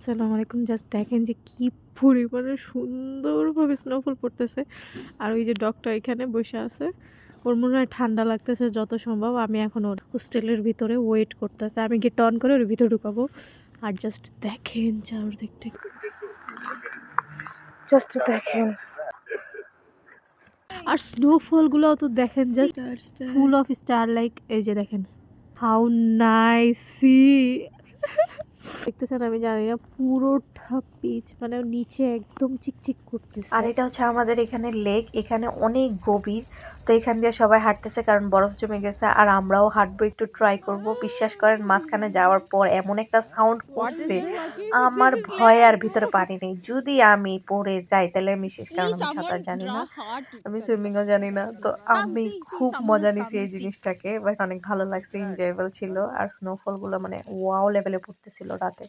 আসসালামু আলাইকুম। জাস্ট দেখেন যে কি পরিমাণে সুন্দরভাবে স্নোফল পড়তেছে। আর ওই যে ডগটা এখানে বসে আছে। ওর মনে হয় ঠান্ডা লাগতেছে যত সম্ভব। আমি এখন ওর হোস্টেলের ভিতরে ওয়েট করতেছে। আমি গেট অন করে ওর ভিতরে ঢুকাবো। আর জাস্ট দেখেন চারদিকটা। জাস্ট দেখেন। আর স্নোফলগুলোও তো দেখেন just full of star like এই যে দেখেন। হাউ নাইসি দেখতেছেন, আমি জানি না, পুরোটা পিচ মানে নিচে একদম চিকচিক করতেছে। আর এটা হচ্ছে আমাদের এখানে লেক, এখানে অনেক গভীর। তো এখান দিয়ে সবাই হাঁটতেছে কারণ বরফ জমে গেছে আর আমরাও হাঁটবো একটু ট্রাই করব। বিশ্বাস করেন মাঝখানে যাওয়ার পর এমন একটা সাউন্ড করছে আমার ভয় আর ভিতরে পানি নেই। যদি আমি পড়ে যাই তাহলে আমি শেষ কারণ আমি সাঁতার জানি না। আমি সুইমিংও জানি না। তো আমি খুব মজা নিছি এই জিনিসটাকে বাট অনেক ভালো লাগছে এনজয়েবল ছিল। আর স্নোফলগুলো মানে ওয়াও লেভেলে পড়তেছিল রাতে।